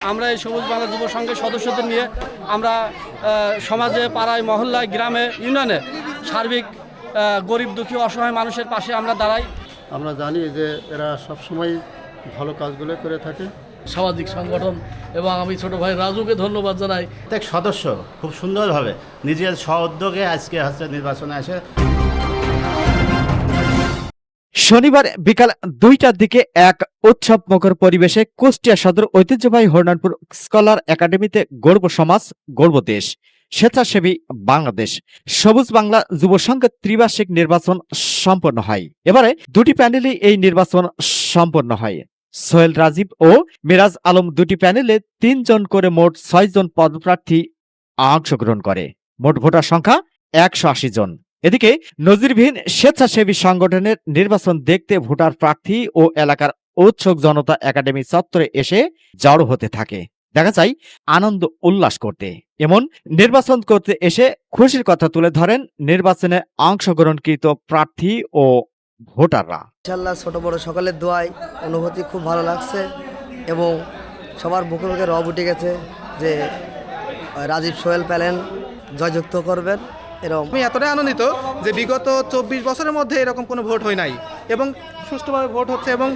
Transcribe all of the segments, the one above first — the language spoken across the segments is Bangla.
আমরা এই সবুজ বাংলা যুব সংঘের সদস্যদের নিয়ে আমরা সমাজে পাড়ায় মহল্লায় গ্রামে ইউনিয়নে সার্বিক গরিব দুঃখী অসহায় মানুষের পাশে আমরা দাঁড়াই। আমরা জানি যে এরা সবসময় ভালো কাজগুলো করে থাকে। সামাজিক সংগঠন এবং আমি ছোট ভাই রাজুকে ধন্যবাদ জানাই। প্রত্যেক সদস্য খুব সুন্দরভাবে নিজের স্বউদ্যোগে আজকে হচ্ছে নির্বাচনে আসে। শনিবার বিকাল দুইটার দিকে এক উৎসব মুখর পরিবেশে কুষ্টিয়া সদর ঐতিহ্যবাহী হরনানপুর স্কলার একাডেমিতে গর্ব সমাজ, গর্ব দেশ, স্বেচ্ছাসেবী বাংলাদেশ। সবুজ বাংলা যুব সংঘের ত্রিবার্ষিক নির্বাচন সম্পন্ন হয়। এবারে দুটি প্যানেলে এই নির্বাচন সম্পন্ন হয়। সোহেল রাজীব ও মিরাজ আলম দুটি প্যানেলে তিনজন করে মোট ছয়জন পদপ্রার্থী অংশগ্রহণ করে। মোট ভোটার সংখ্যা একশো আশি জন। এদিকে নজিরবিহীন স্বেচ্ছাসেবী সংগঠনের নির্বাচন দেখতে ভোটার প্রার্থী ও এলাকার উৎসুক জনতা একাডেমি চত্বরে এসে জড়ো হতে থাকে। দেখা যায়, আনন্দ উল্লাস করতে। এমন নির্বাচন করতে এসে খুশির কথা তুলে ধরেন নির্বাচনে অংশগ্রহণকৃত প্রার্থী ও ভোটাররা। ইনশাল্লাহ ছোট বড় সকলের দোয়ায় অনুভূতি খুব ভালো লাগছে এবং সবার বুকে বুকে রব উঠে গেছে যে রাজীব সোহেল প্যালেন জয়যুক্ত করবেন। এরকম আমি এতটাই আনন্দিত যে বিগত চব্বিশ বছরের মধ্যে এরকম কোনো ভোট হয় নাই এবং সুষ্ঠুভাবে ভোট হচ্ছে এবং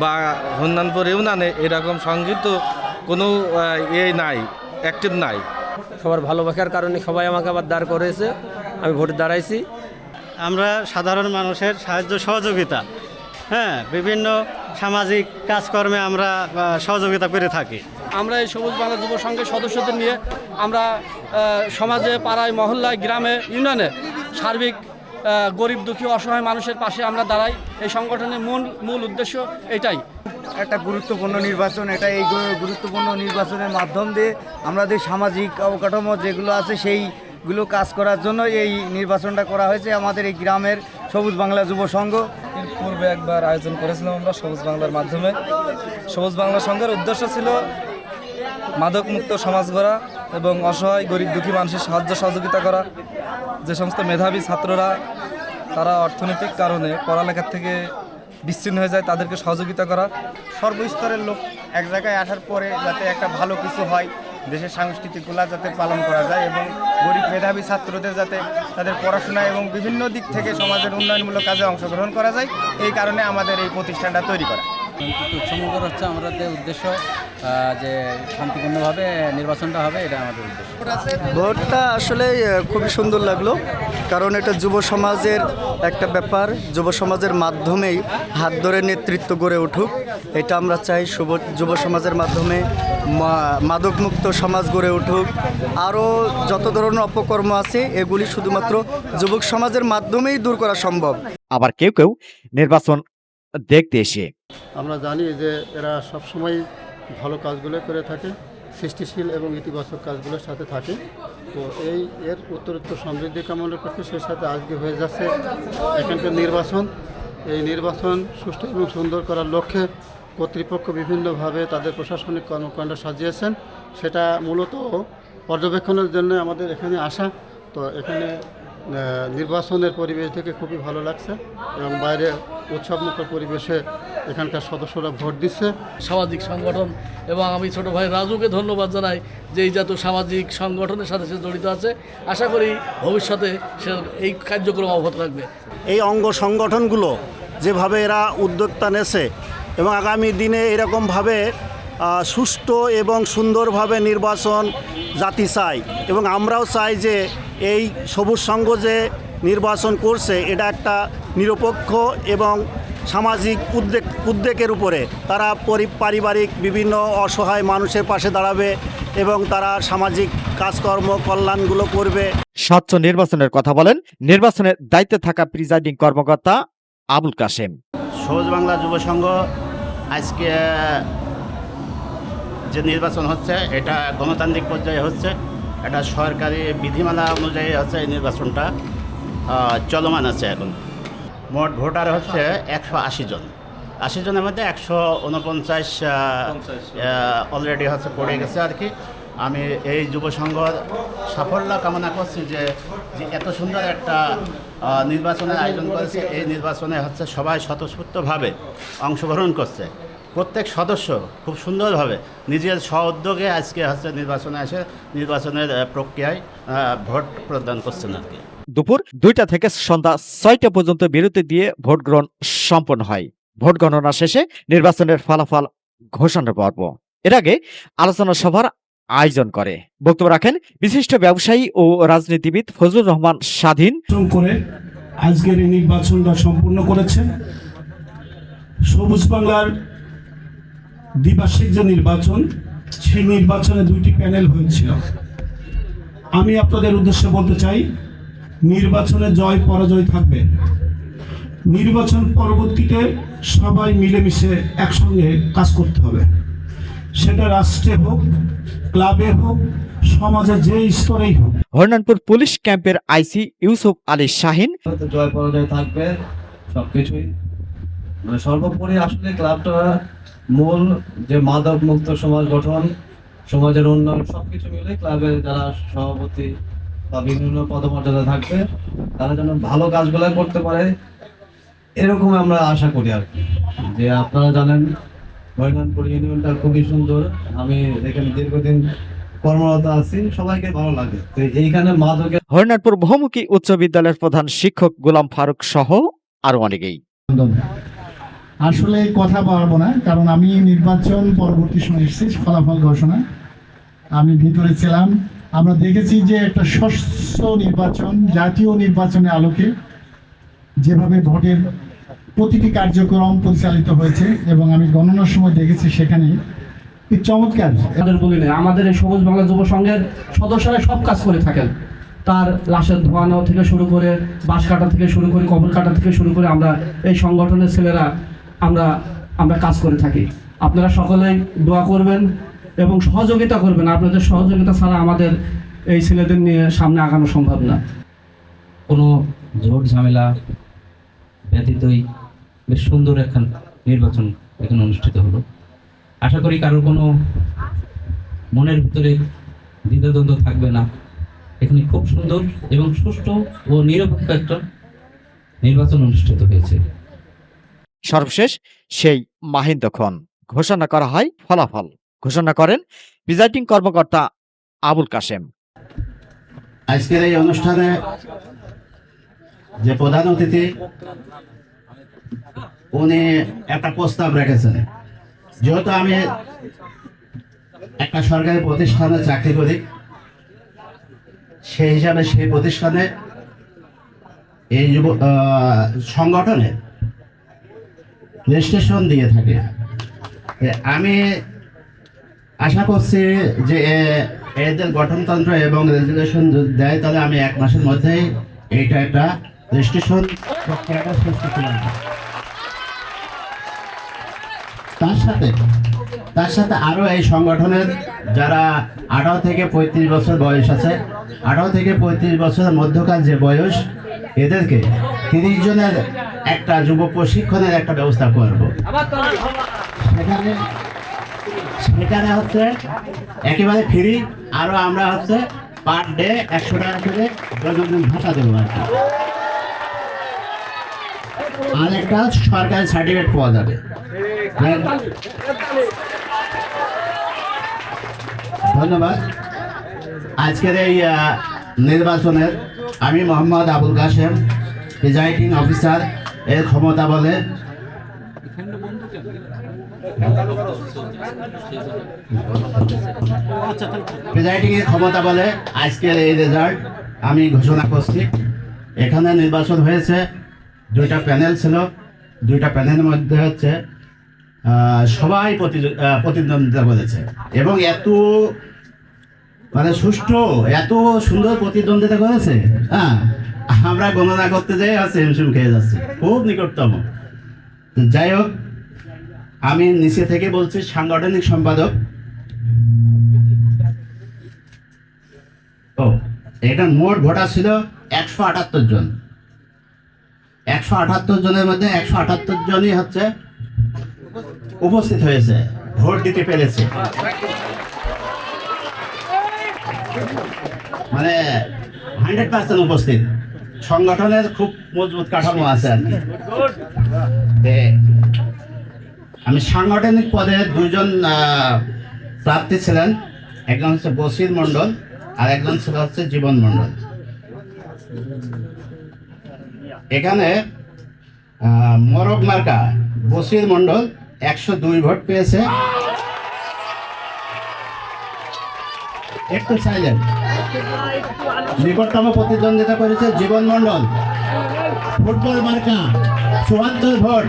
বা হন্নানপুর ইউনানে এরকম সংগীত কোনো ইয়ে নাই অ্যাক্টিভ নাই। সবার ভালোবাসার কারণে সবাই আমাকে আবার দাঁড় করেছে আমি ভোটে দাঁড়াইছি। আমরা সাধারণ মানুষের সাহায্য সহযোগিতা হ্যাঁ বিভিন্ন সামাজিক কাজকর্মে আমরা সহযোগিতা করে থাকি। আমরা এই সবুজ বাংলা যুব সংঘের সদস্যদের নিয়ে আমরা সমাজে পাড়ায় মহল্লায় গ্রামে ইউনিয়নে সার্বিক গরিব দুঃখী অসহায় মানুষের পাশে আমরা দাঁড়াই। এই সংগঠনের মূল মূল উদ্দেশ্য এটাই। একটা গুরুত্বপূর্ণ নির্বাচন এটা এই গুরুত্বপূর্ণ নির্বাচনের মাধ্যম দিয়ে আমাদের সামাজিক অবকাঠামো যেগুলো আছে সেইগুলো কাজ করার জন্য এই নির্বাচনটা করা হয়েছে আমাদের এই গ্রামের সবুজ বাংলা যুব সংঘ। এর পূর্বে একবার আয়োজন করেছিলাম আমরা সবুজ বাংলার মাধ্যমে। সবুজ বাংলা সংঘের উদ্দেশ্য ছিল মাদক মুক্ত সমাজ গড়া এবং অসহায় গরিব দুঃখী মানুষের সাহায্য সহযোগিতা করা। যে সমস্ত মেধাবী ছাত্ররা তারা অর্থনৈতিক কারণে পড়ালেখার থেকে বিচ্ছিন্ন হয়ে যায় তাদেরকে সহযোগিতা করা। সর্বস্তরের লোক এক জায়গায় আসার পরে যাতে একটা ভালো কিছু হয় দেশের সাংস্কৃতিকগুলা যাতে পালন করা যায় এবং গরিব মেধাবী ছাত্রদের যাতে তাদের পড়াশোনা এবং বিভিন্ন দিক থেকে সমাজের উন্নয়নমূলক কাজে অংশগ্রহণ করা যায় এই কারণে আমাদের এই প্রতিষ্ঠানটা তৈরি করা। উৎসমুখর হচ্ছে আমাদের উদ্দেশ্য যে শান্তিপূর্ণভাবে নির্বাচনটা হবে এটা আমাদের উদ্দেশ্য। ভোটটা আসলে খুবই সুন্দর লাগল কারণ এটা যুব সমাজের একটা ব্যাপার। যুব সমাজের মাধ্যমেই হাত ধরে নেতৃত্ব গড়ে উঠুক। এটা আমরা চাই শুভ যুব সমাজের মাধ্যমে মা- মাদকমুক্ত সমাজ গড়ে উঠুক। আরও যত ধরনের অপকর্ম আছে এগুলি শুধুমাত্র যুবক সমাজের মাধ্যমেই দূর করা সম্ভব। আবার কেউ কেউ নির্বাচন দেখতে এসে আমরা জানি যে এরা সবসময় ভালো কাজগুলো করে থাকে, সৃষ্টিশীল এবং ইতিবাচক কাজগুলোর সাথে থাকে। তো এই এর উত্তরোত্তর সমৃদ্ধি কামনা করতে সেই সাথে আজকে হয়ে যাচ্ছে এখানকার নির্বাচন। এই নির্বাচন সুষ্ঠু এবং সুন্দর করার লক্ষ্যে কর্তৃপক্ষ বিভিন্নভাবে তাদের প্রশাসনিক কর্মকাণ্ড সাজিয়েছেন। সেটা মূলত পর্যবেক্ষণের জন্য আমাদের এখানে আসা। তো এখানে নির্বাচনের পরিবেশ থেকে খুবই ভালো লাগছে এবং বাইরে উৎসবমুখর পরিবেশে এখানকার সদস্যরা ভোট দিচ্ছে। সামাজিক সংগঠন এবং আমি ছোট ভাই রাজুকে ধন্যবাদ জানাই যে এই জাতীয় সামাজিক সংগঠনের সাথে সে জড়িত আছে। আশা করি ভবিষ্যতে সে এই কার্যক্রম অব্যাহত রাখবে। এই অঙ্গ সংগঠনগুলো যেভাবে এরা উদ্যোক্তা নেছে এবং আগামী দিনে এরকমভাবে সুষ্ঠু এবং সুন্দরভাবে নির্বাচন জাতি চাই এবং আমরাও চাই যে এই সবুজ সংঘ যে নির্বাচন করছে এটা একটা নিরপেক্ষ এবং সামাজিক উদ্বেগ উদ্বেগের উপরে তারা পরি পারিবারিক বিভিন্ন অসহায় মানুষের পাশে দাঁড়াবে এবং তারা সামাজিক কাজকর্ম কল্যাণগুলো করবে। স্বচ্ছ নির্বাচনের কথা বলেন। নির্বাচনের দায়িত্বে থাকা প্রিজাইডিং কর্মকর্তা আবুল কাশেম। সবুজ বাংলা যুব সংঘ আজকে যে নির্বাচন হচ্ছে এটা গণতান্ত্রিক পর্যায়ে হচ্ছে। এটা সরকারি বিধিমালা অনুযায়ী হচ্ছে এই নির্বাচনটা চলমান আছে এখন। মোট ভোটার হচ্ছে একশো আশি জন। আশি জনের মধ্যে একশো উনপঞ্চাশ অলরেডি হচ্ছে পড়ে গেছে আর কি। আমি এই যুব সংঘ সাফল্য কামনা করছি যে যে এত সুন্দর একটা নির্বাচনের আয়োজন করেছে। এই নির্বাচনে হচ্ছে সবাই স্বতঃস্ফূর্তভাবে অংশগ্রহণ করছে। প্রত্যেক সদস্য খুব সুন্দরভাবে নিজের স্ব উদ্যোগে আজকে হচ্ছে নির্বাচনে এসে নির্বাচনের প্রক্রিয়ায় ভোট প্রদান করছেন আর কি। দুপুর দুইটা থেকে সন্ধ্যা ছয়টা পর্যন্ত বিরতি দিয়ে ভোট গ্রহণ সম্পন্ন হয়। ভোট গণনা শেষে নির্বাচনের ফলাফল ঘোষণা পর্ব। এর আগে আলোচনা সভার আয়োজন করে। বক্তব্য রাখেন বিশিষ্ট ব্যবসায়ী ও রাজনীতিবিদ ফজলুর রহমান স্বাধীন। করে আজকের এই নির্বাচনটা সম্পূর্ণ করেছে সবুজ বাংলার দ্বিবার্ষিক যে নির্বাচন, সেই নির্বাচনে দুইটি প্যানেল হয়েছিল। আমি আপনাদের উদ্দেশ্যে বলতে চাই নির্বাচনে জয় পরাজয় থাকবে। নির্বাচন পরবর্তীতে সবাই মিলেমিশে একসঙ্গে কাজ করতে হবে। সেটা রাষ্ট্রে হোক ক্লাবে হোক সমাজের যে স্তরেই হোক। হরনানপুর পুলিশ ক্যাম্পের আইসি ইউসুফ আলী শাহিন। জয় পরাজয় থাকবে সবকিছুই। মানে সর্বোপরি আসলে ক্লাবটা মূল যে মাদক মুক্ত সমাজ গঠন সমাজের উন্নয়ন সবকিছু মিলে ক্লাবের যারা সভাপতি বা বিভিন্ন পদমর্যাদা থাকবে তারা যেন ভালো কাজগুলো করতে পারে এরকম আমরা আশা করি আর কি। যে আপনারা জানেন হরিনানপুর ইউনিয়নটা খুবই সুন্দর। আমি এখানে দীর্ঘদিন কর্মরত আছি সবাইকে ভালো লাগে। তো এইখানে বহুমুখী উচ্চ বিদ্যালয়ের প্রধান শিক্ষক গোলাম ফারুক সহ আরও অনেকেই। আসলে কথা বাড়বো না কারণ আমি নির্বাচন পরবর্তী সময় এসেছি ফলাফল ঘোষণা। আমি ভিতরে ছিলাম আমরা দেখেছি যে একটা স্বচ্ছ নির্বাচন, জাতীয় নির্বাচনের আলোকে যেভাবে ভোটের প্রতিটি কার্যক্রম পরিচালিত হয়েছে এবং আমি গণনার সময় দেখেছি সেখানে চমৎকার আমাদের এই সবুজ বাংলা যুব সংঘের সদস্যরা সব কাজ করে থাকেন। তার লাশের ধোয়ানো থেকে শুরু করে, বাঁশ কাটা থেকে শুরু করে কবর কাটা থেকে শুরু করে আমরা এই সংগঠনের ছেলেরা আমরা আমরা কাজ করে থাকি। আপনারা সকলেই দোয়া করবেন এবং সহযোগিতা করবেন। আপনাদের সহযোগিতা ছাড়া আমাদের এই ছেলেদের নিয়ে সামনে আগানো সম্ভব না। কোনো ঝোট ঝামেলা ব্যতীতই বেশ সুন্দর একখান নির্বাচন এখানে অনুষ্ঠিত হলো। আশা করি কারোর কোনো মনের ভিতরে দ্বিধাদ্বন্দ্ব থাকবে না। এখানে খুব সুন্দর এবং সুষ্ঠু ও নিরপেক্ষ একটা নির্বাচন অনুষ্ঠিত হয়েছে। সর্বশেষ সেই মাহিন্দক্ষণ ঘোষণা করা হয় ফলাফল। ঘোষণা করেন প্রিজাইডিং কর্মকর্তা আবুল কাশেম। আজকের এই অনুষ্ঠানে যে প্রধান অতিথি, উনি একটা প্রস্তাব রেখেছেন। যেহেতু আমি একটা সরকারি প্রতিষ্ঠানে চাকরি করি, সেই হিসাবে সেই প্রতিষ্ঠানে এই যুব সংগঠনে রেজিস্ট্রেশন দিয়ে থাকে। আমি আশা করছি যে এদের গঠনতন্ত্র এবং রেজুলেশন যদি দেয়, তাহলে আমি এক মাসের মধ্যেই এইটা একটা রেজিস্ট্রেশন প্রক্রিয়াটা শেষ করতে তার সাথে তার সাথে আরও এই সংগঠনের যারা আঠারো থেকে পঁয়ত্রিশ বছর বয়স আছে, আঠারো থেকে পঁয়ত্রিশ বছরের মধ্যকার যে বয়স, এদেরকে তিরিশ জনের একটা যুব প্রশিক্ষণের একটা ব্যবস্থা করব। সেখানে সেখানে হচ্ছে একেবারে ফ্রি আরও আমরা হচ্ছে পার ডে একশো টাকা করে দৈনন্দিন ভাতা দেবো আর কি। আর একটা সরকারি সার্টিফিকেট পাওয়া যাবে। ধন্যবাদ। আজকের এই নির্বাচনের আমি মোহাম্মদ আবুল কাশেম প্রিজাইডিং অফিসার এর ক্ষমতা বলে প্রিজাইডিং এর ক্ষমতা বলে আজকের এই রেজাল্ট আমি ঘোষণা করছি। এখানে নির্বাচন হয়েছে, দুইটা প্যানেল ছিল, দুইটা প্যানেলের মধ্যে হচ্ছে সবাই প্রতিদ্বন্দ্বিতা করেছে এবং এত মানে সুষ্ঠু, এত সুন্দর প্রতিদ্বন্দ্বিতা করেছে হ্যাঁ আমরা গণনা করতে যাই আর সেমসুম খেয়ে যাচ্ছি, খুব নিকটতম। যাই হোক আমি নিচে থেকে বলছি সাংগঠনিক সম্পাদক। ও, এটা মোট ভোটার ছিল একশো আটাত্তর জন। একশো আটাত্তর জনের মধ্যে একশো আটাত্তর জনই হচ্ছে উপস্থিত হয়েছে, ভোট দিতে পেরেছে। মানে হান্ড্রেড পার্সেন্ট উপস্থিত। সংগঠনের খুব মজবুত কাঠামো আছে আর কি। আমি সাংগঠনিক পদে দুজন প্রার্থী ছিলেন। একজন হচ্ছে বসির মণ্ডল আর একজন ছিল হচ্ছে জীবন মণ্ডল। এখানে মরক মার্কা বসির মণ্ডল একশো দুই ভোট পেয়েছে। একটু চাইলেন নিকটতম প্রতিদ্বন্দ্বিতা করেছে জীবন মণ্ডল। ফুটবল মার্কা চুয়াত্তর ভোট।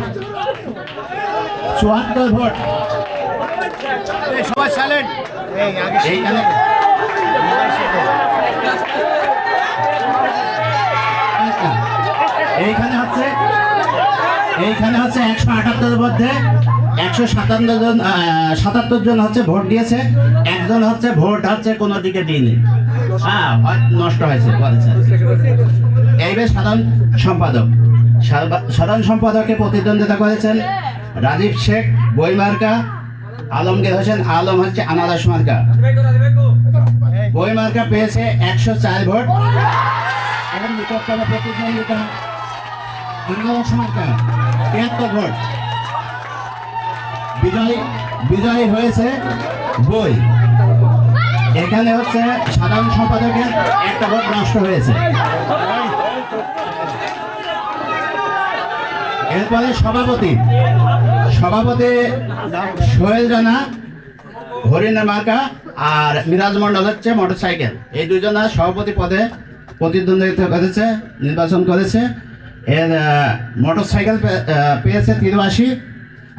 চুয়াত্তর ভোট। সবাই সাইলেন্ট এইখানে হচ্ছে এইখানে হচ্ছে একশো আটাত্তরের মধ্যে একশো সাতান্ন জন সাতাত্তর জন হচ্ছে ভোট দিয়েছে একজন হচ্ছে ভোট হচ্ছে কোনো দিকে দিইনি। হ্যাঁ নষ্ট হয়েছে এইবার সাধারণ সম্পাদক সাধারণ সম্পাদকে প্রতিদ্বন্দ্বিতা করেছেন। রাজীব শেখ বইমার্কা আলমগীর হোসেন, আলম হচ্ছে আনারস মার্কা। বইমার্কা পেয়েছে একশো চার ভোট। এবং মার্কা ভোট। বিজয়, বিজয়ী হয়েছে বই। এখানে হচ্ছে সাধারণ সম্পাদকের একটা ভোট নষ্ট হয়েছে। এরপরে সভাপতি। সভাপতি সোহেল জানা হরিণা মার্কা আর মিরাজ মন্ডল হচ্ছে মোটর সাইকেল এই দুজনা সভাপতি পদে প্রতিদ্বন্দ্বিতা করেছে, নির্বাচন করেছে। এর মোটর সাইকেল পেয়েছে তিরাশি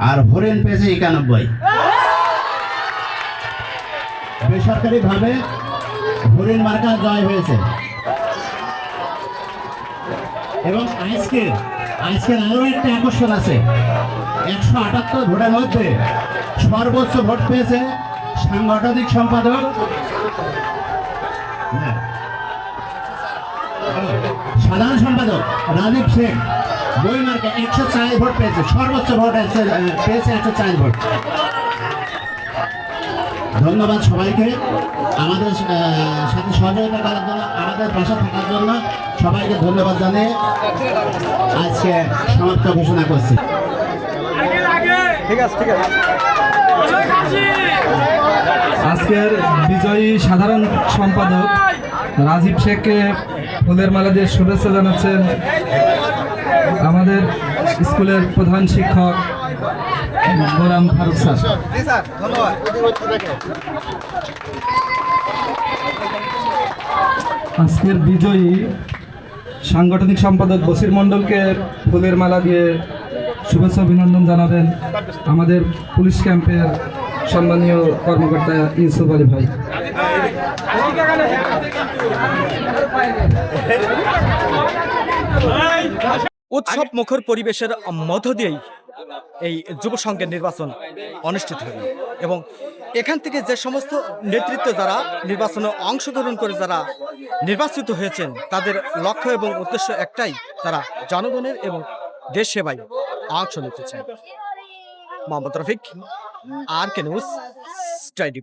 আর হরিণ পেয়েছে একানব্বই। বেসরকারিভাবে হরিণ মার্কা জয় হয়েছে। এবং আজকের আজকের আরও একটা আকর্ষণ আছে। একশো আটাত্তর ভোটের মধ্যে সর্বোচ্চ ভোট পেয়েছে সাংগঠনিক সম্পাদক। হ্যাঁ। সাধারণ সম্পাদক রাজীব শেখ বইমার্কে একশো চার ভোট পেয়েছে, সর্বোচ্চ ভোট পেয়েছে একশো চার ভোট। ধন্যবাদ সবাইকে। আমাদের সাথে সহযোগিতা করার জন্য, আমাদের পাশে থাকার জন্য সবাইকে ধন্যবাদ জানিয়ে আজকে সমাপ্ত ঘোষণা করছি। ঠিক আছে ঠিক আছে। আজকের বিজয়ী সাধারণ সম্পাদক রাজীব শেখকে ফুলের মালা দিয়ে শুভেচ্ছা জানাচ্ছেন আমাদের স্কুলের প্রধান শিক্ষক গোলাম ফারুক স্যার। আজকের বিজয়ী সাংগঠনিক সম্পাদক বসির মণ্ডলকে ফুলের মালা দিয়ে শুভেচ্ছা অভিনন্দন জানাবেন আমাদের পুলিশ ক্যাম্পের সম্মানীয় কর্মকর্তা ইউসুফ আলী ভাই। উৎসব মুখর পরিবেশের মধ্য দিয়েই এই যুব সংঘের নির্বাচন অনুষ্ঠিত হবে এবং এখান থেকে যে সমস্ত নেতৃত্ব যারা নির্বাচনে অংশগ্রহণ করে যারা নির্বাচিত হয়েছেন, তাদের লক্ষ্য এবং উদ্দেশ্য একটাই তারা জনগণের এবং দেশ সেবায় অংশ নিতে Mohammad Rafiq R K news study